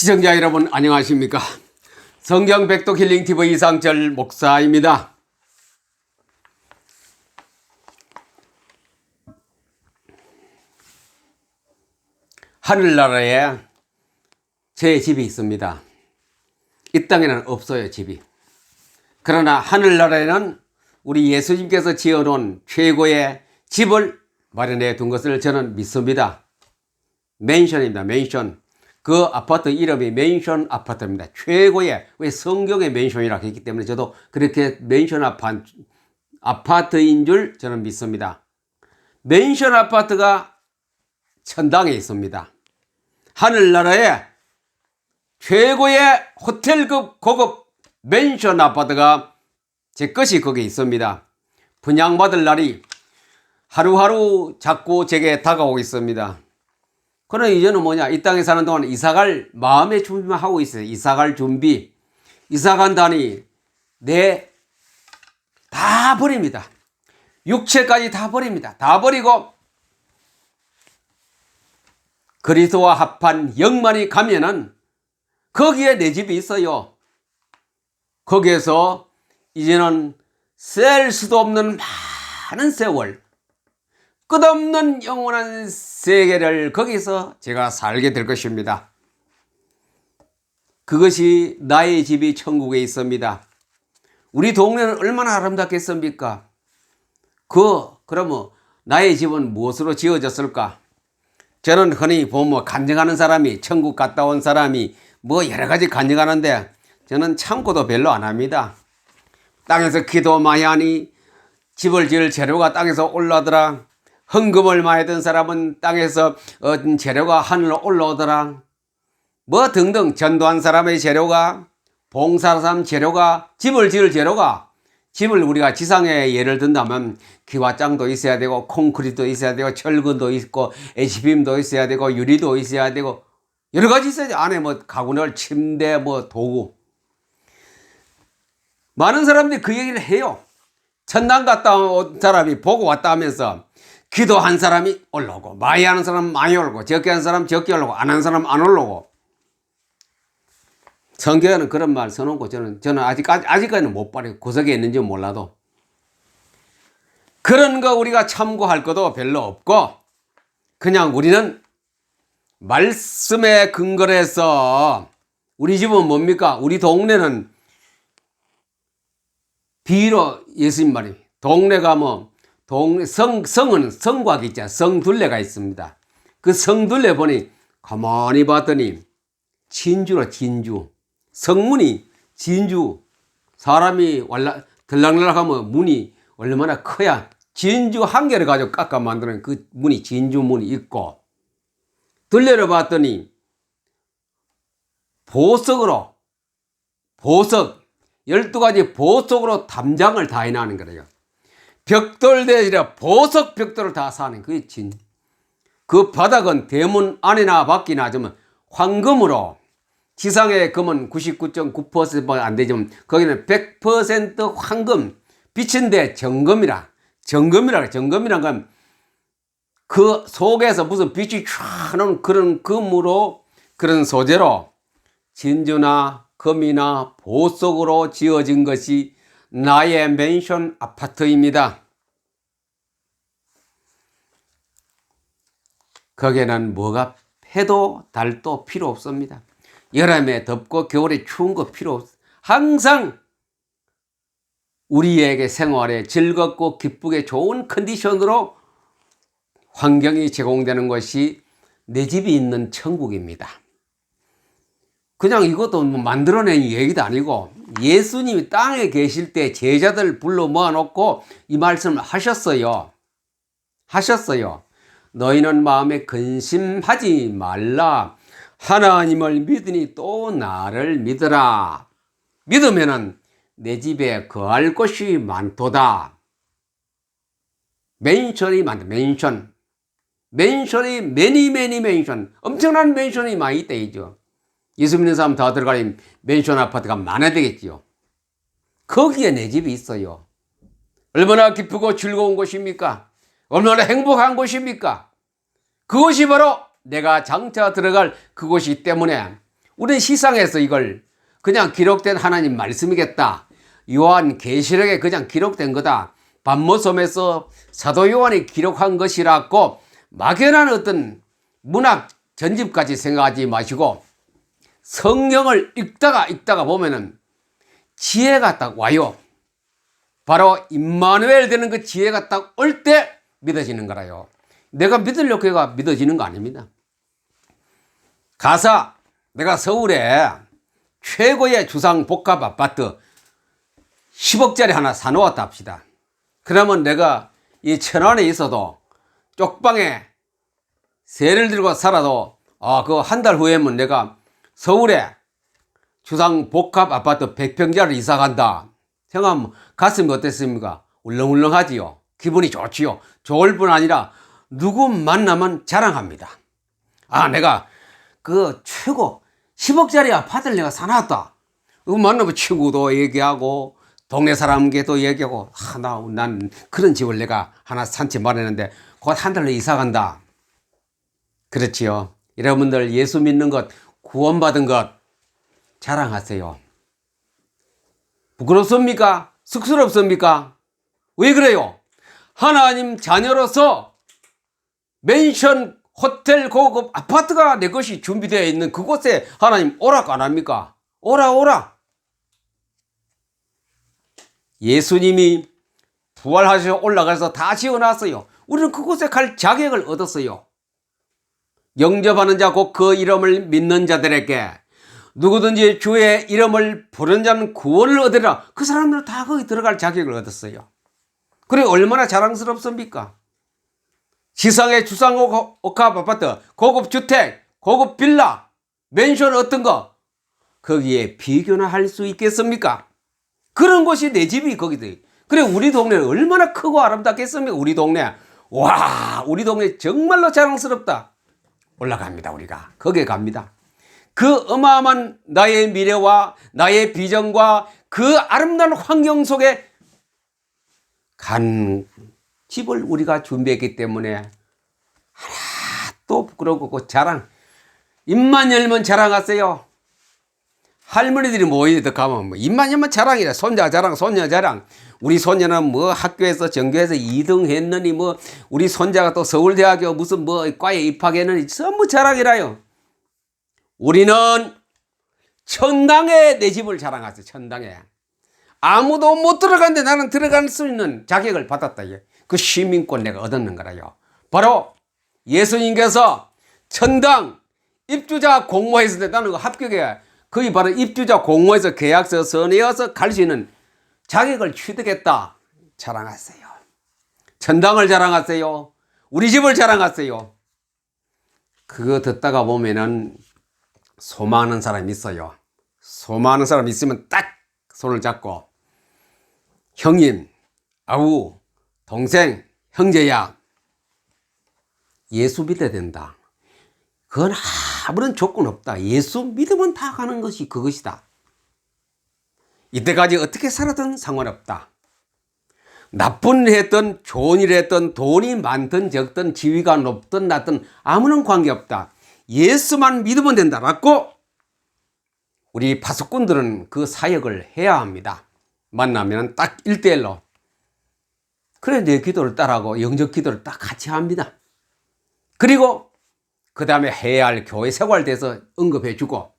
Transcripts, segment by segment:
시청자 여러분 안녕하십니까? 성경 백독 힐링 TV 이상철 목사입니다. 하늘나라에 제 집이 있습니다. 이 땅에는 없어요, 집이. 그러나 하늘나라에는 우리 예수님께서 지어놓은 최고의 집을 마련해 둔 것을 저는 믿습니다. 맨션입니다. 맨션. 그 아파트 이름이 맨션 아파트입니다. 최고의 왜 성경의 맨션이라고 했기 때문에 저도 그렇게 맨션 아파, 아파트인 줄 저는 믿습니다. 맨션 아파트가 천당에 있습니다. 하늘나라에 최고의 호텔급 고급 맨션 아파트가 제 것이 거기에 있습니다. 분양받을 날이 하루하루 자꾸 제게 다가오고 있습니다. 그러나 이제는 뭐냐 이 땅에 사는 동안 이사갈 마음의 준비만 하고 있어요. 이사갈 준비. 이사 간다니 내 다 버립니다. 육체까지 다 버립니다. 다 버리고 그리스도와 합한 영만이 가면은 거기에 내 집이 있어요. 거기에서 이제는 셀 수도 없는 많은 세월, 끝없는 영원한 세계를 거기서 제가 살게 될 것입니다. 그것이 나의 집이 천국에 있습니다. 우리 동네는 얼마나 아름답겠습니까? 그, 그러면 나의 집은 무엇으로 지어졌을까? 저는 흔히 보면 간증하는 사람이, 천국 갔다 온 사람이 뭐 여러 가지 간증하는데 저는 참고도 별로 안 합니다. 땅에서 기도 많이 하니 집을 지을 재료가 땅에서 올라오더라. 헌금을 많이 든 사람은 땅에서 얻은 재료가 하늘로 올라오더라. 뭐 등등 전도한 사람의 재료가 봉사한 사람 재료가 집을 지을 재료가 집을 우리가 지상에 예를 든다면 기와장도 있어야 되고 콘크리트도 있어야 되고 철근도 있고 HBM도 있어야 되고 유리도 있어야 되고 여러 가지 있어야지 안에 뭐 가구널 침대 뭐 도구 많은 사람들이 그 얘기를 해요. 천당 갔다 온 사람이 보고 왔다 하면서 기도한 사람이 올라오고 많이 하는 사람 많이 올라오고 적게 하는 사람 적게 올라오고 안 하는 사람 안 올라오고 성경에는 그런 말 써놓고 저는 저는 아직까지 아직까지는 못 봐요. 구석에 있는지 몰라도 그런 거 우리가 참고할 것도 별로 없고 그냥 우리는 말씀에 근거를 해서 우리 집은 뭡니까? 우리 동네는 비로 예수님 말이 동네가 뭐 동, 성, 성은 성곽 있잖아. 성둘레가 있습니다. 그 성둘레 보니 가만히 봤더니 진주로 진주. 성문이 진주. 사람이 왈라, 들락날락 하면 문이 얼마나 커야 진주 한 개를 가지고 깎아 만드는 그 문이 진주 문이 있고 둘레를 봤더니 보석으로 보석 12가지 보석으로 담장을 다 해나는 거래요. 벽돌 대지라 보석 벽돌을 다 사는 그게 진. 그 바닥은 대문 안이나 밖이나 좀 황금으로 지상의 금은 99.9%안 되지만 거기는 100% 황금 빛인데 정금이라 정금이라 정금이란 건 그 속에서 무슨 빛이 쫙 나는 그런 금으로 그런 소재로 진주나 금이나 보석으로 지어진 것이 나의 맨션 아파트입니다. 거기에는 뭐가 해도 달도 필요 없습니다. 여름에 덥고 겨울에 추운 거 필요 없어. 항상 우리에게 생활에 즐겁고 기쁘게 좋은 컨디션으로 환경이 제공되는 것이 내 집이 있는 천국입니다. 그냥 이것도 뭐 만들어낸 얘기도 아니고 예수님이 땅에 계실 때 제자들 불러 모아놓고 이 말씀을 하셨어요. 하셨어요. 너희는 마음에 근심하지 말라. 하나님을 믿으니 또 나를 믿으라. 믿으면은 내 집에 거할 곳이 많도다. 맨션이 많다. 맨션. 맨션이 매니 매니 맨션. 엄청난 맨션이 많이 있다 이죠. 예수 믿는 사람 다 들어가면 맨션 아파트가 많아야 되겠지요. 거기에 내 집이 있어요. 얼마나 기쁘고 즐거운 곳입니까? 얼마나 행복한 곳입니까? 그것이 바로 내가 장차 들어갈 그곳이기 때문에 우리는 시상에서 이걸 그냥 기록된 하나님 말씀이겠다. 요한 계시록에 그냥 기록된 거다. 반모섬에서 사도 요한이 기록한 것이라고 막연한 어떤 문학 전집까지 생각하지 마시고 성경을 읽다가 읽다가 보면은 지혜가 딱 와요. 바로 임마누엘 되는 그 지혜가 딱 올 때 믿어지는 거라요. 내가 믿으려고 해가 믿어지는 거 아닙니다. 가사 내가 서울에 최고의 주상 복합 아파트 10억짜리 하나 사놓았다 합시다. 그러면 내가 이 천안에 있어도 쪽방에 세를 들고 살아도 아, 그 한 달 후에면 내가 서울에 주상 복합 아파트 100평짜리 이사 간다. 생각하면 가슴이 어땠습니까? 울렁울렁하지요. 기분이 좋지요. 좋을 뿐 아니라 누구 만나면 자랑합니다. 아, 내가 그 최고 10억짜리 아파트를 내가 사놨다. 그 만나면 친구도 얘기하고 동네 사람께도 얘기하고 아, 나, 난 그런 집을 내가 하나 산채 마련했는데 곧 한 달로 이사 간다. 그렇지요. 여러분들 예수 믿는 것, 구원받은 것 자랑하세요. 부끄럽습니까? 쑥스럽습니까? 왜 그래요? 하나님 자녀로서 맨션, 호텔, 고급 아파트가 내 것이 준비되어 있는 그곳에 하나님 오락 안 합니까? 오라, 오라. 예수님이 부활하셔 올라가서 다 지어놨어요. 우리는 그곳에 갈 자격을 얻었어요. 영접하는 자, 곧 그 이름을 믿는 자들에게 누구든지 주의 이름을 부른 자는 구원을 얻으라. 그 사람들은 다 거기 들어갈 자격을 얻었어요. 그래, 얼마나 자랑스럽습니까? 지상의 주상옥 옥합 아파트, 고급 주택, 고급 빌라, 맨션 어떤 거, 거기에 비교나 할 수 있겠습니까? 그런 곳이 내 집이 거기도. 그래, 우리 동네는 얼마나 크고 아름답겠습니까? 우리 동네. 와, 우리 동네 정말로 자랑스럽다. 올라갑니다, 우리가. 거기에 갑니다. 그 어마어마한 나의 미래와 나의 비전과 그 아름다운 환경 속에 간 집을 우리가 준비했기 때문에 하나도 부끄럽고 그 자랑 입만 열면 자랑하세요. 할머니들이 모이듯 가면 뭐 입만 열면 자랑이라 손자 자랑 손녀 자랑 우리 손녀는 뭐 학교에서 전교에서 2등 했느니 뭐 우리 손자가 또 서울대학교 무슨 뭐 과에 입학했느니 전부 자랑이라요. 우리는 천당에 내 집을 자랑하세요. 천당에. 아무도 못 들어갔는데 나는 들어갈 수 있는 자격을 받았다. 그 시민권 내가 얻었는 거라요. 바로 예수님께서 천당 입주자 때 나는 그 합격에 거의 바로 입주자 공모에서 계약서 서내어서 갈 수 있는 자격을 취득했다. 자랑하세요. 천당을 자랑하세요. 우리 집을 자랑하세요. 그거 듣다가 보면은 소망하는 사람이 있어요. 소망하는 사람이 있으면 딱 손을 잡고 형님, 아우, 동생, 형제야 예수 믿어야 된다. 그건 아무런 조건 없다. 예수 믿으면 다 가는 것이 그것이다. 이때까지 어떻게 살았든 상관없다. 나쁜 일 했든 좋은 일 했든 돈이 많든 적든 지위가 높든 낮든 아무런 관계없다. 예수만 믿으면 된다라고 우리 파수꾼들은 그 사역을 해야 합니다. 만나면 딱 1대1로. 그래, 내 기도를 따라하고 영적 기도를 딱 같이 합니다. 그리고 그 다음에 해야 할 교회 생활돼서 언급해 주고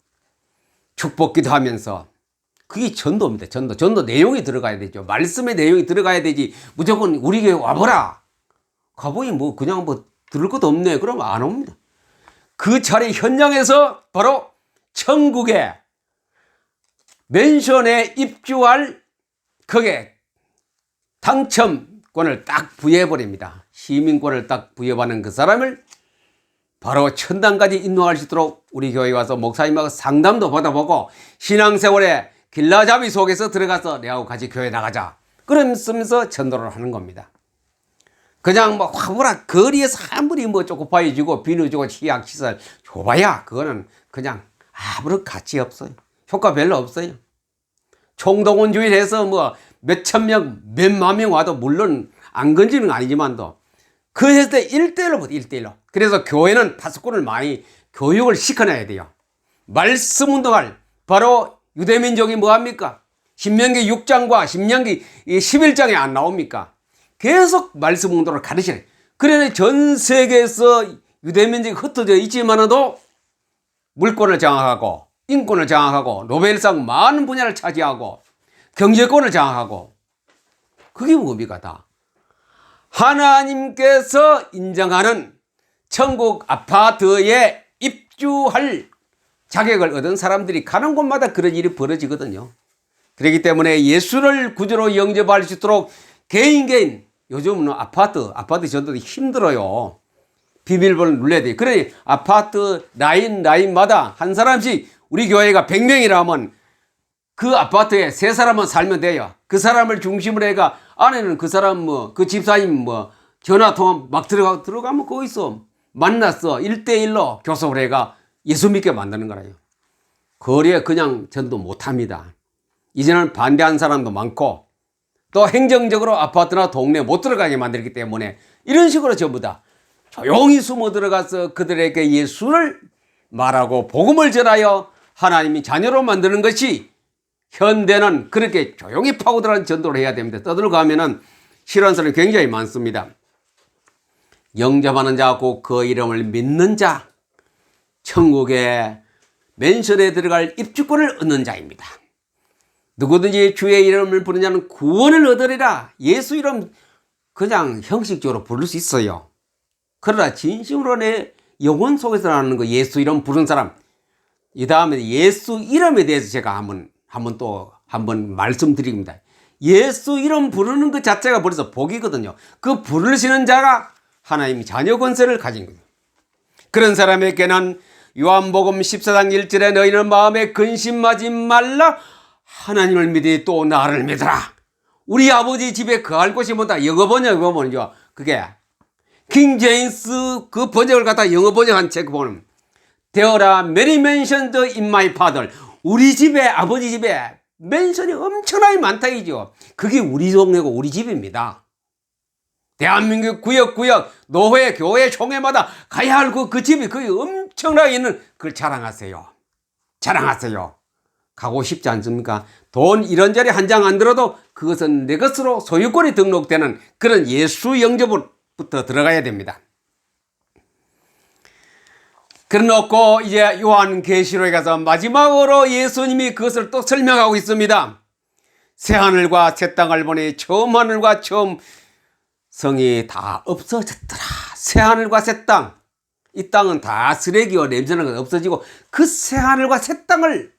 축복 기도 하면서 그게 전도입니다. 전도. 전도 내용이 들어가야 되죠. 말씀의 내용이 들어가야 되지. 무조건 우리 교회 와보라. 가보니 뭐 그냥 뭐 들을 것도 없네. 그러면 안 옵니다. 그 자리 현장에서 바로 천국에 맨션에 입주할 그게 당첨권을 딱 부여해버립니다. 시민권을 딱 부여받는 그 사람을 바로 천당까지 인도할 수 있도록 우리 교회 와서 목사님하고 상담도 받아보고 신앙생활에 길라잡이 속에서 들어가서 내하고 같이 교회 나가자. 그러면서 전도를 하는 겁니다. 그냥 뭐 화보라 거리에서 아무리 뭐 쪼꼬파해지고 비누 주고 치약 시설 줘봐야 그거는 그냥 아무런 가치 없어요. 효과 별로 없어요. 총동원주의를 해서 뭐 몇천 명, 몇만 명 와도 물론 안 건지는 거 아니지만도 그 했을 때 1대1로 보다 1대1로. 그래서 교회는 파수꾼을 많이 교육을 시켜놔야 돼요. 말씀 운동할 바로 유대민족이 뭐합니까? 신명기 6장과 신명기 11장에 안 나옵니까? 계속 말씀 운동을 가르치네. 그래 전 세계에서 유대민족이 흩어져 있지만도 물권을 장악하고 인권을 장악하고 노벨상 많은 분야를 차지하고 경제권을 장악하고 그게 뭡니까 다 하나님께서 인정하는 천국 아파트에 입주할 자격을 얻은 사람들이 가는 곳마다 그런 일이 벌어지거든요. 그렇기 때문에 예수를 구주로 영접할 수 있도록 개인 개인 요즘은 아파트 아파트 전도 힘들어요. 비밀번호 눌러야 돼. 그래 아파트 라인 라인마다 한 사람씩 우리 교회가 100명이라면 그 아파트에 세 사람만 살면 돼요. 그 사람을 중심으로 해가 안에는 그 사람 뭐 그 집사님 뭐 전화 통화 막 들어가 들어가면 거기서 만났어 1대 1로 교섭을 해가 예수 믿게 만드는 거라요. 거리에 그냥 전도 못 합니다. 이제는 반대한 사람도 많고 또 행정적으로 아파트나 동네 못 들어가게 만들기 때문에 이런 식으로 전부 다 조용히 숨어 들어가서 그들에게 예수를 말하고 복음을 전하여 하나님이 자녀로 만드는 것이 현대는 그렇게 조용히 파고들어가는 전도를 해야 됩니다. 떠들어가면은 싫어하는 사람이 굉장히 많습니다. 영접하는 자고 그 이름을 믿는 자, 천국의 맨션에 들어갈 입주권을 얻는 자입니다. 누구든지 주의 이름을 부르는 자는 구원을 얻으리라. 예수 이름 그냥 형식적으로 부를 수 있어요. 그러나 진심으로 내 영혼 속에서 나는 거 예수 이름 부른 사람. 이 다음에 예수 이름에 대해서 제가 한번 한번 또 한번 말씀드립니다. 예수 이름 부르는 것 자체가 벌써 복이거든요. 그 부르시는 자가 하나님 자녀 권세를 가진 거예요. 그런 사람에게는 요한복음 14장 1절에 너희는 마음에 근심하지 말라 하나님을 믿으니 또 나를 믿어라. 우리 아버지 집에 거할 곳이 뭐다. 영어 번역 보면요. 그게 킹 제임스 그 번역을 갖다 영어 번역한 책 보면 Are many mansions in my father. 우리 집에 아버지 집에 맨션이 엄청나게 많다 이죠. 그게 우리 동네고 우리 집입니다. 대한민국 구역 구역 노회 교회 총회마다 가야 할그그 집이 그게 엄청나게 있는 그걸 자랑하세요. 자랑하세요. 가고 싶지 않습니까? 돈 이런저리 한 장 안 들어도 그것은 내 것으로 소유권이 등록되는 그런 예수 영접부터 들어가야 됩니다. 그래놓고 이제 요한 계시록에 가서 마지막으로 예수님이 그것을 또 설명하고 있습니다. 새 하늘과 새 땅을 보니 처음 하늘과 처음 성이 다 없어졌더라. 새 하늘과 새 땅. 이 땅은 다 쓰레기와 냄새나는 건 없어지고 그 새 하늘과 새 땅을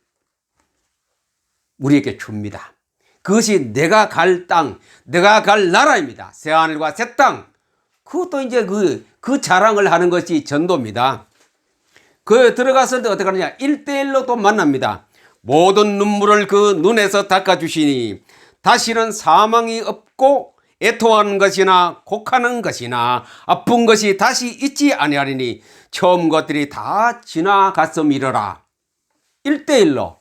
우리에게 줍니다. 그것이 내가 갈 땅, 내가 갈 나라입니다. 새 하늘과 새 땅. 그것도 이제 그, 그 자랑을 하는 것이 전도입니다. 그 들어갔을 때 어떻게 하느냐? 1대1로 또 만납니다. 모든 눈물을 그 눈에서 닦아주시니 다시는 사망이 없고 애통하는 것이나 곡하는 것이나 아픈 것이 다시 있지 아니하리니 처음 것들이 다 지나갔음이러라. 1대1로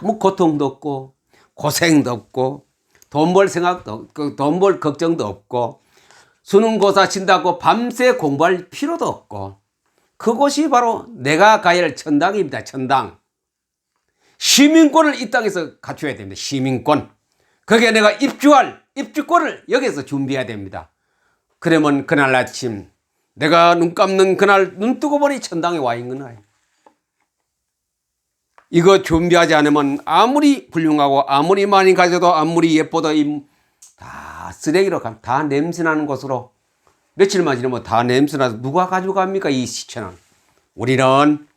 아무 고통도 없고 고생도 없고 돈 벌 생각도 돈벌 걱정도 없고 수능고사 친다고 밤새 공부할 필요도 없고 그곳이 바로 내가 가야 할 천당입니다. 천당. 시민권을 이 땅에서 갖춰야 됩니다. 시민권. 거기에 내가 입주할 입주권을 여기서 준비해야 됩니다. 그러면 그날 아침 내가 눈 감는 그날 눈 뜨고 보니 천당에 와 있는 거예요. 이거 준비하지 않으면 아무리 훌륭하고 아무리 많이 가져도 아무리 예뻐도 다 쓰레기로 가, 다 냄새나는 곳으로 며칠만 지나면 다 냄새나서 누가 가져갑니까 이 시체는 우리는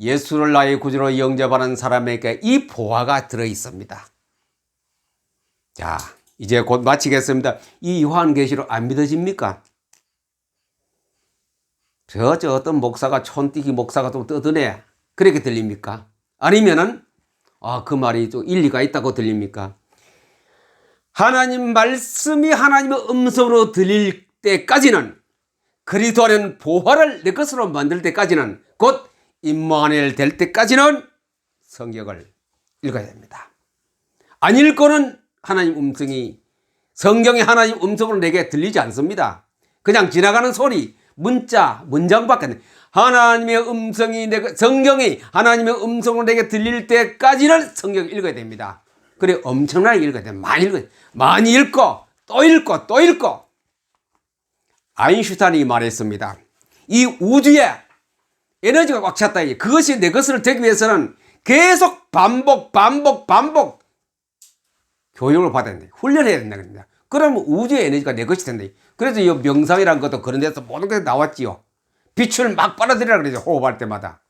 예수를 나의 구주로 영접하는 사람에게 이 보화가 들어 있습니다. 자, 이제 곧 마치겠습니다. 이 요한계시록 안 믿어집니까? 저, 저 어떤 목사가 촌뛰기 목사가 좀 떠드네. 그렇게 들립니까? 아니면은, 아, 그 말이 좀 일리가 있다고 들립니까? 하나님 말씀이 하나님의 음성으로 들릴 때까지는 그리스도 안에는 보화를 내 것으로 만들 때까지는 곧 임마누엘 될 때까지는 성경을 읽어야 됩니다. 안 읽고는 하나님 음성이 성경의 하나님 음성으로 내게 들리지 않습니다. 그냥 지나가는 소리, 문자, 문장밖에. 하나님의 음성이 내가 성경이 하나님의 음성으로 내게 들릴 때까지는 성경 을 읽어야 됩니다. 그래 엄청나게 읽어야 돼. 많이 읽어. 많이 읽고 또 읽고 또 읽고. 아인슈타인이 말했습니다. 이 우주에 에너지가 꽉 찼다. 그것이 내 것을 되기 위해서는 계속 반복, 반복, 반복 교육을 받아야 된다. 훈련해야 된다. 그럽니다. 그러면 우주의 에너지가 내 것이 된다. 그래서 이 명상이라는 것도 그런 데서 모든 게 나왔지요. 빛을 막 빨아들이라 그러죠. 호흡할 때마다.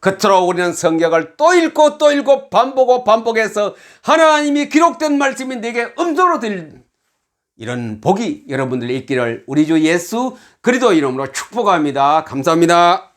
그토록 우리는 성경을 또 읽고 또 읽고 반복하고 반복해서 하나님이 기록된 말씀이 내게 음성으로 들릴 이런 복이 여러분들 있기를 우리 주 예수 그리스도 이름으로 축복합니다. 감사합니다.